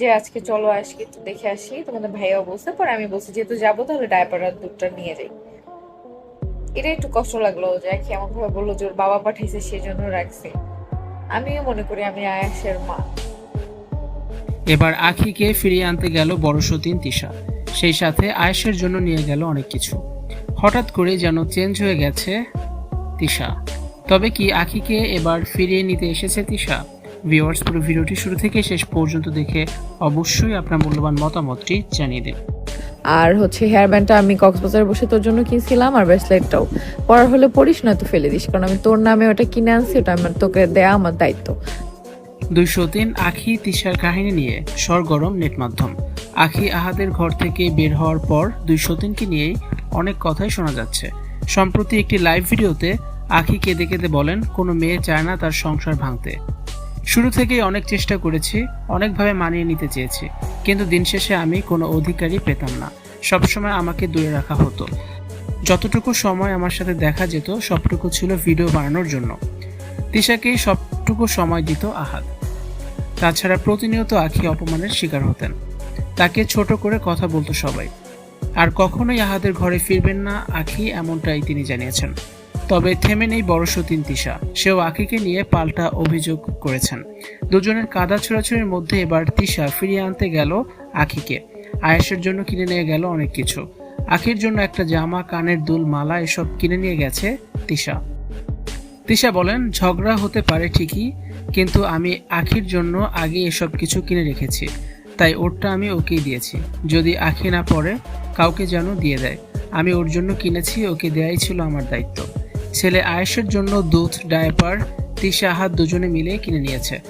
যে আজকে চলো একটু দেখে আসি তোমাদের আমি বলছি, যেহেতু যাব, তাহলে দুধটা নিয়ে যাই। এটা একটু কষ্ট লাগল যে একে এমন ভাবে বলল যে ওর বাবা পাঠাইছে সেই জন্য রাখছে। আমিও মনে করি আমি আয়াসের মা। এবার আখিকে ফিরিয়ে আনতে গেল বড় সতীন তিশা। সেই সাথে আয়েশের জন্য নিয়ে গেল অনেক কিছু। হঠাৎ করে যেন চেঞ্জ হয়ে গেছে তিশা। তবে কি আখিকে এবার ফিরিয়ে নিতে এসেছে তিশা? ভিওয়ার্স পুরো ভিডিওটি শুরু থেকে শেষ পর্যন্ত দেখে অবশ্যই আপনার মূল্যবান মতামতটি জানিয়ে দিন। আর হচ্ছে হেয়ার ব্যান্ডটা আমি কক্সবাজারে বসে তোর জন্য কিনছিলাম আর ব্রেসলেটটাও পরার হলে পড়িস না তো ফেলে দিস কারণ আমি তোর নামে ওটা কিনে আনছি ওটা আমার তোকে দেয়া আমার দায়িত্ব। দুইশো তিন আখি তিশার কাহিনী নিয়ে সরগরম নেট মাধ্যম আখি আহাদের ঘর থেকে বের হওয়ার পর দুইশো তিনকে নিয়েই অনেক কথাই শোনা যাচ্ছে। সম্প্রতি একটি লাইভ ভিডিওতে আখি কেঁদে কেঁদে বলেন, কোনো মেয়ে চায় না তার সংসার ভাঙতে। শুরু থেকেই অনেক চেষ্টা করেছি, অনেকভাবে মানিয়ে নিতে চেয়েছি। কিন্তু দিন শেষে আমি কোনো অধিকারই পেতাম না। সবসময় আমাকে দূরে রাখা হতো। যতটুকু সময় আমার সাথে দেখা যেত, সবটুকু ছিল ভিডিও বানানোর জন্য। তিশাকেই সবটুকু সময় দিত আহাদ তাছাড়া প্রতিনিয়ত আখি অপমানের শিকার হতেন। তাকে ছোট করে কথা বলতো সবাই। আর কখনোই আহাদের ঘরে ফিরবেন না আখি এমনটাই তিনি জানিয়েছেন। তবে থেমে নেই বড় সতীন তিশা। সেও আখিকে নিয়ে পাল্টা অভিযোগ করেছেন। দুজনের কাদা ছোড়াছুড়ির মধ্যে এবার তিশা ফিরিয়ে আনতে গেল আখিকে। আয়েশের জন্য কিনে নিয়ে গেল অনেক কিছু। আখির জন্য একটা জামা, কানের দুল, মালা এসব কিনে নিয়ে গেছে তিশা। তিশা বলেন, ঝগড়া হতে পারে ঠিকই, কিন্তু আমি আখির জন্য আগে এসব কিছু কিনে রেখেছি। তাই ওরটা আমি ওকেই দিয়েছি। যদি আখি না পড়ে, কাউকে যেন দিয়ে দেয়। আমি ওর জন্য কিনেছি, ওকে দেয়াই ছিল আমার দায়িত্ব। ছেলে আয়েশের জন্য দুধ, ডায়পার, তিশা হাত দুজনে মিলে কিনে নিয়েছে।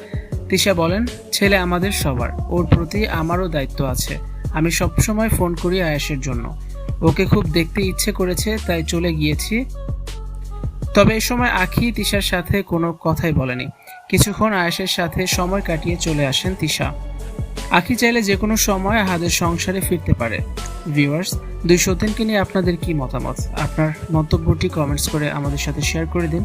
তিশা বলেন, ছেলে আমাদের সবার। ওর প্রতি আমারও দায়িত্ব আছে। আমি সবসময় ফোন করি আয়েশের জন্য। ওকে খুব দেখতে ইচ্ছে করেছে, তাই চলে গিয়েছি। তবে এ সময় আখি তিশার সাথে কোনো কথাই বলেনি। কিছুক্ষণ আয়েশের সাথে সময় কাটিয়ে চলে আসেন তিশা। আখি চাইলে যে কোনো সময় আহাদের সংসারে ফিরতে পারে। ভিউয়ার্স, দুই সতীনকে নিয়ে আপনাদের কি মতামত? আপনার মন্তব্যটি কমেন্টস করে আমাদের সাথে শেয়ার করে দিন।